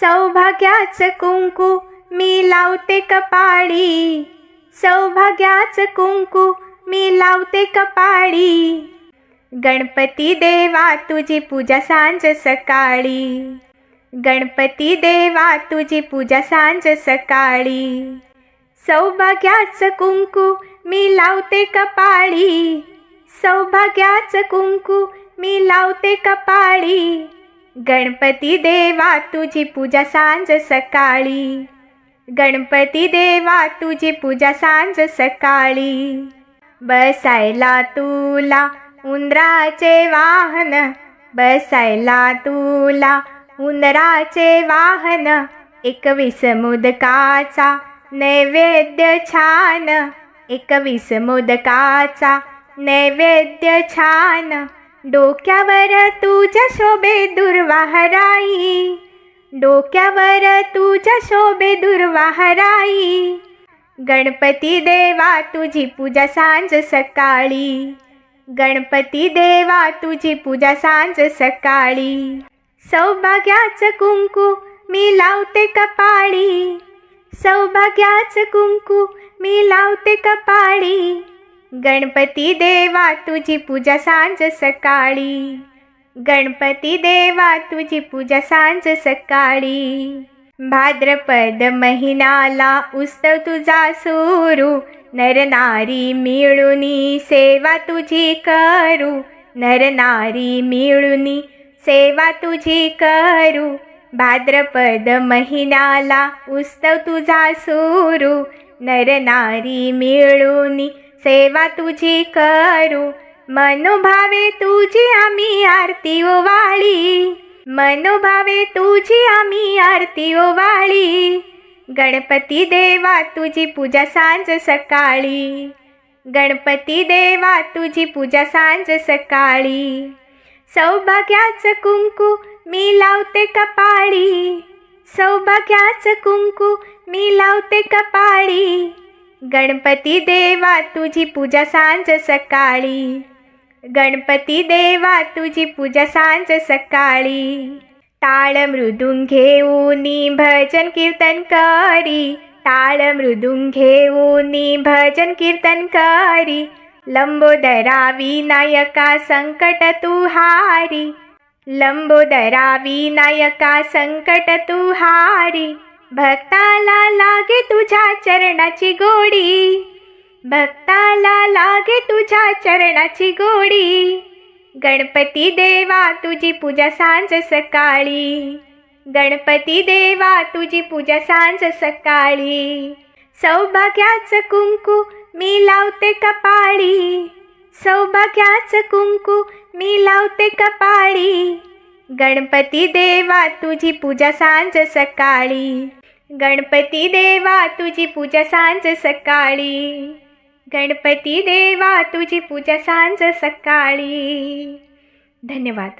सौभाग्याचं कुंकू मी लावते कपाळी. सौभाग्याचं कुंकू मी लावते कपाळी. गणपती देवा तुझी पूजा सांज सकाळी. गणपती देवा तुझी पूजा सांज सकाळी. सौभाग्याचं कुंकू मी लावते कपाळी. सौभाग्याचं कुंकू मी लावते कपाळी. गणपती देवा तुझी पूजा सांज सकाळी. गणपती देवा तुझी पूजा सांज सकाळी. बसायला तुला उंदराचे वाहन. बसायला तुला उंदराचे वाहन. एकवीस मोदकाचा नैवेद्य छान. एकवीस मोदकाचा नैवेद्य छान. डोक्यावर तुझ्या शोभे दुर्वाहराई. डोक्यावर तुझ्या शोभे दुर्वाहराई. गणपती देवा तुझी पूजा सांज सकाळी. गणपती देवा तुझी पूजा सांज सकाळी. सौभाग्याचं कुंकू मी लावते कपाळी. सौभाग्याचं कुंकू मी लावते कपाळी. गणपती देवा तुझी पूजा सांज सकाळी. गणपती देवा तुझी पूजा सांज सकाळी. भाद्रपद महिनाला उत्सव तुझा सुरू. नरनारी मिळूनी सेवा तुझी करू. नरनारी मिळूनी सेवा तुझी करू. भाद्रपद महिनाला उत्सव तुझा सुरू. नरनारी मिळूनी सेवा तुझी करू मनोभावे तुझी आम्ही आरती ओवाळी. मनोभावे तुझी आम्ही आरती ओवाळी. गणपती देवा तुझी पूजा सांज सकाळी. गणपती देवा तुझी पूजा सांज सकाळी. सौभाग्याचं कुंकू मी लावते कपाळी. सौभाग्याचं कुंकू मी लावते कपाळी. गणपती देवा तुझी पूजा सांज सकाळी. गणपती देवा तुझी पूजा सांज सकाळी. टाळ मृदुंग घेऊनी भजन कीर्तन करी. टाळ मृदुंग घेऊनी भजन कीर्तन करी. लंबोदरा विनायका संकट तू हारी. लंबोदरा विनायका संकट तू हारी. भक्ताला लागे तुझ्या चरणाची गोडी. भक्ताला लागे तुझ्या चरणाची गोडी. गणपती देवा तुझी पूजा सांज सकाळी. गणपती देवा तुझी पूजा सांज सकाळी. सौभाग्याचं कुंकू मी लावते कपाळी. सौभाग्याचं कुंकू मी लावते कपाळी. गणपती देवा तुझी पूजा सांज सकाळी. गणपती देवा तुझी पूजा सांज सकाळी. गणपती देवा तुझी पूजा सांज सकाळी. धन्यवाद.